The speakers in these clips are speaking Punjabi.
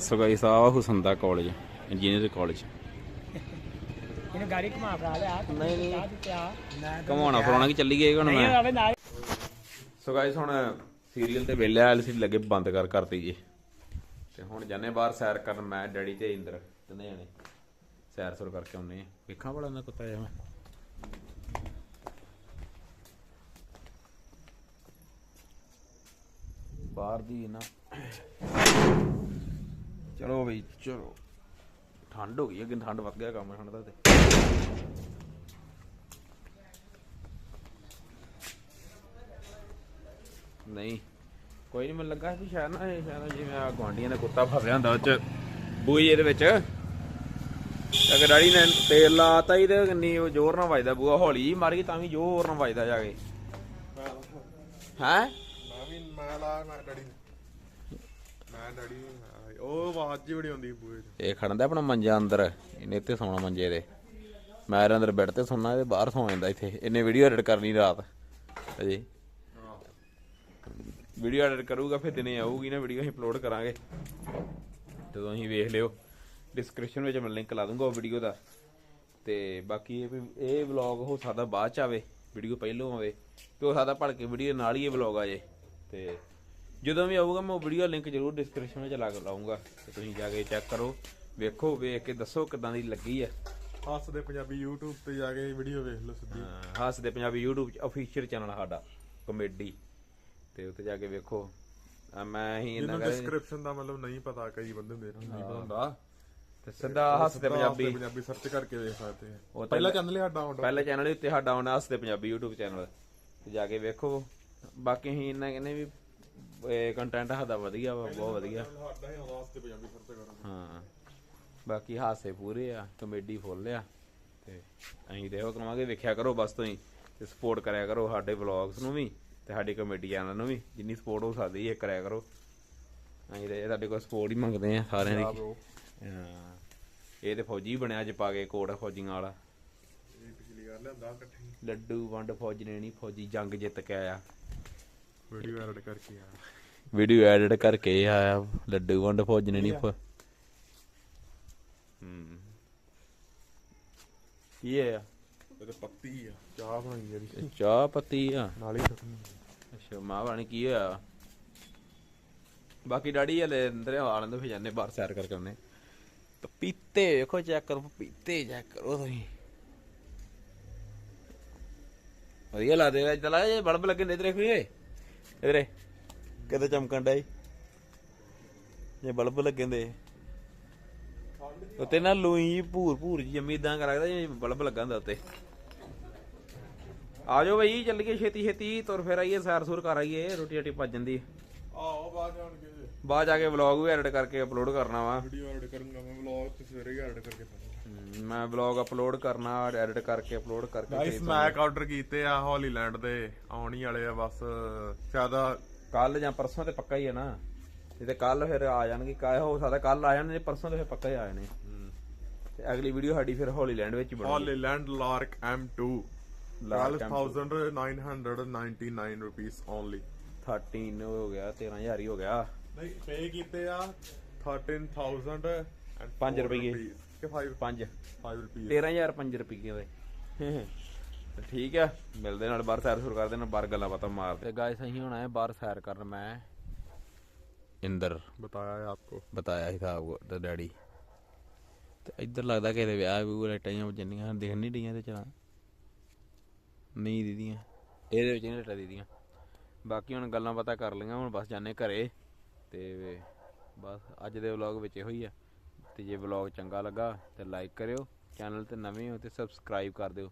ਸਗਾਈ ਸਾਹਿਬ ਹੁਸਨਦਾ ਕਾਲਜ ਇੰਜੀਨੀਅਰ ਕਾਲਜ ਇਹਨੂੰ ਗਾੜੀ ਘੁਮਾ ਫਰਾ ਲਿਆ ਨਹੀਂ, ਨਹੀਂ। ਘਮਾਉਣਾ ਫਰਾਉਣਾ ਕੀ ਚੱਲੀ ਗਏ ਹੁਣ ਨਹੀਂ ਮੈਂ ਆਵੇ ਨਾਲ। ਸੋ ਗਾਇਸ ਹੁਣ ਸੀਰੀਅਲ ਤੇ ਵੇਲੇ ਐਲਸੀਡੀ ਲੱਗੇ ਬੰਦ ਕਰ ਕਰਤੀ ਜੀ। ਤੇ ਹੁਣ ਜਾਣੇ ਬਾਹਰ ਸੈਰ ਕਰਨ ਮੈਂ ਡੈਡੀ ਤੇ ਇੰਦਰ ਤਿੰਨੇ ਜਣੇ। ਸੈਰ ਸੁਰ ਕਰਕੇ ਆਉਨੇ ਆ। ਵੇਖਾਂ ਬੜਾ ਨਾ ਕੁੱਤਾ ਜਾ ਮੈਂ। ਬਾਹਰ ਦੀ ਨਾ। ਚਲੋ ਬਈ ਚਲੋ। ਠੰਡ ਹੋ ਗਈ ਅੱਗੇ ਠੰਡ ਵੱਧ ਗਿਆ ਕੰਮ ਠੰਡ ਦਾ ਤੇ। ਨਹੀਂ। ਕੋਈ ਨਹੀਂ ਮੈਨੂੰ ਲੱਗਾ ਵੀ ਸ਼ਾਇਦ ਨਾ ਇਹ ਸ਼ਾਇਦ ਜਿਵੇਂ ਆ ਗਵਾਂਡੀਆਂ ਦਾ ਕੁੱਤਾ ਫਸਿਆ ਹੁੰਦਾ ਉਹ ਚ ਬੂਈ ਇਹਦੇ ਵਿੱਚ। ਅਗਰ ਡਾੜੀ ਨੇ ਤੇਲ ਲਾਤਾ ਹੀ ਤੇ ਕਿੰਨੀ ਉਹ ਜ਼ੋਰ ਨਾਲ ਵੱਜਦਾ ਬੂਆ ਹੌਲੀ ਜਿਹੀ ਮਾਰੀ ਤਾਂ ਵੀ ਜ਼ੋਰ ਨਾਲ ਵੱਜਦਾ ਜਾ ਕੇ। ਹੈ? ਮੈਂ ਵੀ ਮੈਂ ਲਾ ਮੈਂ ਨੂੰ। ਮੈਂ ਡੈਡੀ ਉਹ ਆਵਾਜ਼ ਜੀ ਬੜੀ ਆਉਂਦੀ ਬੂਏ 'ਚ। ਇਹ ਖੜਦਾ ਆਪਣਾ ਮੰਜਾ ਅੰਦਰ, ਇਹਨੇ ਇੱਥੇ ਸੌਣਾ ਮੰਜੇ ਦੇ। ਮੈਂ ਇਹਦੇ ਅੰਦਰ ਬੈੱਡ ਤੇ ਸੌਣਾ, ਇਹਦੇ ਬਾਹਰ ਸੌ ਜਾਂਦਾ ਇੱਥੇ। ਇਹਨੇ ਵੀਡੀਓ ਐਡਿਟ ਕਰਨੀ ਰਾਤ। ਅਜੇ ਵੀਡੀਓ ਐਡਿਟ ਕਰੂਗਾ, ਫਿਰ ਦਿਨੇ ਆਊਗੀ ਨਾ ਵੀਡੀਓ ਅਸੀਂ ਅਪਲੋਡ ਕਰਾਂਗੇ। ਜਦੋਂ ਅਸੀਂ ਵੇਖ ਲਿਓ ਡਿਸਕ੍ਰਿਪਸ਼ਨ ਵਿੱਚ ਮੈਂ ਲਿੰਕ ਲਾ ਦੂੰਗਾ ਉਹ ਵੀਡੀਓ ਦਾ। ਤੇ ਬਾਕੀ ਇਹ ਵੀ, ਇਹ ਵਲੌਗ ਹੋ ਸਕਦਾ ਬਾਅਦ ਚ ਆਵੇ ਵੀਡੀਓ ਪਹਿਲੋਂ ਆਵੇ। ਤੇ ਹੋ ਸਕਦਾ ਭੜ ਕੇ ਵੀਡੀਓ ਨਾਲ ਹੀ ਇਹ ਵਲੌਗ ਆ ਜੇ। ਤੇ ਜਦੋਂ ਵੀ ਆਊਗਾ ਮੈਂ ਉਹ ਵੀਡੀਓ ਲਿੰਕ ਜ਼ਰੂਰ ਡਿਸਕ੍ਰਿਪਸ਼ਨ ਵਿੱਚ ਲਾ ਕੇ ਲਾਉਂਗਾ ਤੇ ਤੁਸੀਂ ਜਾ ਕੇ ਚੈੱਕ ਕਰੋ ਵੇਖੋ ਵੇਖ ਕੇ ਦੱਸੋ ਕਿਦਾਂ ਦੀ ਲੱਗੀ ਆ। ਹੱਸਦੇ ਪੰਜਾਬੀ YouTube ਤੇ ਜਾ ਕੇ ਵੀਡੀਓ ਵੇਖ ਲਓ ਸਿੱਧੀ। ਹਾਂ, ਹੱਸਦੇ ਪੰਜਾਬੀ YouTube ਚ ਅਫੀਸ਼ੀਅਲ ਚੈਨਲ ਸਾਡਾ ਕਮੇਡੀ ਤੇ ਉੱਤੇ ਜਾ ਕੇ ਵੇਖੋ। ਆ ਮੈਂ ਹੀ ਇਹਨਾਂ ਜਿਹਨੂੰ ਕਰੇ ਡਿਸਕ੍ਰਿਪਸ਼ਨ ਦਾ ਮਤਲਬ ਨਹੀਂ ਪਤਾ ਕਈ ਬੰਦੇ ਹੁੰਦੇ ਨੇ ਨਹੀਂ ਪਤਾ ਹੁੰਦਾ। ਤੇ ਸਿੱਧਾ ਹੱਸਦੇ ਪੰਜਾਬੀ। ਪੰਜਾਬੀ ਸਰਚ ਕਰਕੇ ਵੇਖ ਸਕਦੇ ਉਹ ਆ ਤੇ ਪਹਿਲਾ ਚੈਨਲ ਹੀ ਸਾਡਾ ਹੁੰਦਾ ਪਹਿਲੇ ਚੈਨਲ ਉੱਤੇ ਸਾਡਾ ਆਉਣਾ ਹੱਸਦੇ ਪੰਜਾਬੀ YouTube ਚੈਨਲ ਤੇ ਜਾ ਕੇ ਵੇਖੋ। ਬਾਕੀ ਅਸੀਂ ਇਹਨਾਂ ਕਹਿੰਦੇ ਵੀ ਕੰਟੈਂਟ ਸਾਡਾ ਵਧੀਆ ਵਾ ਬਹੁਤ ਵਧੀਆ। ਸਾਡਾ ਹੀ। ਪੰਜਾਬੀ ਬਾਕੀ ਹਾਸੇ ਪੂਰੇ ਆ ਕਮੇਡੀ ਫੁੱਲ ਆ ਤੇ ਅਸੀਂ ਦੇਖੋ ਕਰਾਂਗੇ ਵੇਖਿਆ ਕਰੋ ਬਸ ਤੁਸੀਂ ਤੇ ਸਪੋਰਟ ਕਰਿਆ ਕਰੋ ਸਾਡੇ ਵਲੌਗਸ ਨੂੰ ਵੀ ਤੇ ਸਾਡੀ ਕਮੇਡੀ ਚੈਨਲ ਨੂੰ ਵੀ ਜਿੰਨੀ ਸਪੋਰਟ ਹੋ ਸਕਦੀ ਹੈ ਕਰਿਆ ਕਰੋ। ਅਸੀਂ ਤੇ ਤੁਹਾਡੇ ਕੋਲ ਸਪੋਰਟ ਹੀ ਮੰਗਦੇ ਆ ਸਾਰਿਆਂ ਦੀ। ਇਹ ਤੇ ਫੌਜੀ ਬਣਿਆ ਅੱਜ ਪਾ ਕੇ ਕੋਟ ਫੌਜੀਆਂ ਵਾਲਾ। ਇਹ ਪਿਛਲੀ ਵਾਰ ਲਿਆਂਦਾ ਇਕੱਠੀ। ਲੱਡੂ ਵੰਡ ਫੌਜ ਨੇ ਨਹੀਂ ਫੌਜੀ ਜੰਗ ਜਿੱਤ ਕੇ ਆਇਆ। ਵੀਡੀਓ ਐਡਿਟ ਕਰਕੇ ਆ ਵੀਡੀਓ ਐਡਿਟ ਕਰਕੇ ਆਇਆ। ਲੱਡੂ ਵੰਡ ਫੌਜ ਨੇ ਨਹੀਂ ਹੂੰ। ਕੀ ਹੈ? ਇਹ ਤੇ ਪੱਤੀ ਆ। ਚਾਹ ਬਣਾਈ ਜਿਹੜੀ ਚਾਹ ਪੱਤੀ ਆ। ਨਾਲ ਹੀ ਅੱਛਾ ਮਾਂ ਬਣ ਕੀ ਹੋਇਆ? ਬਾਕੀ ਡਾੜੀ ਹਲੇ ਅੰਦਰ ਆ ਲੈਂਦੇ ਫਿਰ ਜਾਂਦੇ ਬਾਹਰ ਸੈਰ ਕਰਕੇ ਆਉਂਦੇ ਪਪੀਤੇ ਵੇਖੋ ਚੈੱਕ ਕਰੋ ਪਪੀਤੇ ਚੈੱਕ ਕਰੋ ਤੁਸੀਂ। ਵਧੀਆ ਲੱਗਦੇ ਆ ਚਲਾ ਇਹ ਬਲਬ ਲੱਗੇ ਨੇ ਇਧਰ ਦੇਖੋ ਇਹ ਇਧਰੇ ਕਿਤੇ ਚਮਕਣ ਡਾਈ ਇਹ ਬਲਬ ਲੱਗੇ ਨੇ ਉੱਤੇ ਨਾ ਲੂਈ ਭੂਰ ਭੂਰ ਜੀ ਜੰਮੀ ਇਦਾਂ ਕਰ ਲੱਗਦਾ ਜਿਵੇਂ ਬਲਬ ਲੱਗਾ ਹੁੰਦਾ ਉੱਤੇ। ਆ ਜਾਓ ਬਈ ਚੱਲੀਏ ਛੇਤੀ ਛੇਤੀ ਤੁਰ ਫਿਰ ਆਈਏ ਸੈਰ ਸੂਰ ਕਰ ਆਈਏ ਰੋਟੀ ਰਾਟੀ ਭੱਜ ਜਾਂਦੀ। ਆਹੋ ਬਾਅਦ ਜਾਣਗੇ ਬਾਅਦ ਜਾ ਕੇ ਵਲੌਗ ਵੀ ਐਡਿਟ ਕਰਕੇ ਅਪਲੋਡ ਕਰਨਾ ਵਾ। ਵੀਡੀਓ ਐਡਿਟ ਕਰੂੰਗਾ ਮੈਂ ਵਲੌਗ ਤੇ ਸਵੇਰੇ ਹੀ ਐਡਿਟ ਕਰਕੇ ਮੈਂ ਵਲੌਗ ਅਪਲੋਡ ਕਰਨਾ ਐਡਿਟ ਕਰਕੇ ਅਪਲੋਡ ਕਰਕੇ ਗਾਇਸ ਮੈਕ ਆਰਡਰ ਕੀਤੇ ਆ ਹੌਲੀਲੈਂਡ ਦੇ ਆਉਣੀ ਵਾਲੇ ਆ ਬਸ ਸ਼ਾਇਦ ਕੱਲ ਜਾਂ ਪਰਸੋਂ ਤੇ ਪੱਕਾ ਹੀ ਹੈ ਨਾ। ਤੇ ਕੱਲ ਫਿਰ ਆ ਜਾਣਗੇ ਕਾਹ ਹੋ ਸਕਦਾ ਕੱਲ ਆ ਜਾਣ ਪਰਸੋਂ ਤੇ ਫਿਰ ਪੱਕਾ ਹੀ ਆ ਜਾਣੇ। ਤੇ ਅਗਲੀ ਵੀਡੀਓ ਸਾਡੀ ਫਿਰ ਹੋਲੀਲੈਂਡ ਵਿੱਚ ਬਣੂਗੀ। Hollyland Lark M2 Lark M2 12999 rupees only 13 ਹੋ ਗਿਆ 13000 ਹੀ ਹੋ ਗਿਆ। ਨਹੀਂ ਪੇ ਕੀਤੇ ਆ 13000 ਪੰਜ ਰੁਪਈਏ। ਕਿ 5 5 5 ਰੁਪਏ 13000 5 ਰੁਪਏ ਦੇ ਤੇ ਠੀਕ ਆ ਮਿਲਦੇ ਨਾਲ ਬਾਹਰ ਸੈਰ ਸੁਰ ਕਰਦੇ ਨਾਲ ਬਾਹਰ ਗੱਲਾਂ ਬਾਤਾਂ ਮਾਰਦੇ ਤੇ ਗਾਇਸ ਅਸੀਂ ਹੁਣ ਆਏ ਬਾਹਰ ਸੈਰ ਕਰਨ ਮੈਂ ਇੰਦਰ। ਬਤਾਇਆ ਹੈ ਆਪਕੋ। ਬਤਾਇਆ ਸੀ ਸਾਹਬ ਤੇ ਡੈਡੀ। ਤੇ ਇੱਧਰ ਲੱਗਦਾ ਕਿ ਇਹਦੇ ਵਿਆਹ ਵੀ ਲਾਈਟਾਂ ਜਿਹੀਆਂ ਜੰਨੀਆਂ ਦਿਖ ਨਹੀਂ ਡੀਆਂ ਤੇ ਚਲਾ ਨਹੀਂ ਦੀਦੀਆਂ ਇਹਦੇ ਵਿੱਚ ਨਹੀਂ ਲਾਈਟਾਂ ਦੀਦੀਆਂ ਬਾਕੀ ਹੁਣ ਗੱਲਾਂ ਬਾਤਾਂ ਕਰ ਲਈਆਂ ਹੁਣ ਬਸ ਜਾਣੇ ਘਰੇ। ਤੇ ਬਸ ਅੱਜ ਦੇ ਵਲੌਗ ਵਿੱਚ ਇਹੋ ਹੀ ਆ। ਤੇ ਜੇ ਵਲੌਗ ਚੰਗਾ ਲੱਗਾ ਤੇ ਲਾਈਕ ਕਰਿਓ, ਚੈਨਲ ਤੇ ਨਵੇਂ ਹੋ ਤੇ ਸਬਸਕ੍ਰਾਈਬ ਕਰ ਦਿਓ।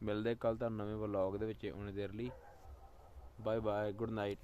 ਮਿਲਦੇ ਕੱਲ ਤੁਹਾਨੂੰ ਨਵੇਂ ਵਲੌਗ ਦੇ ਵਿੱਚ ਉਹਨੇ ਦੇਰ ਲਈ। Bye bye good night.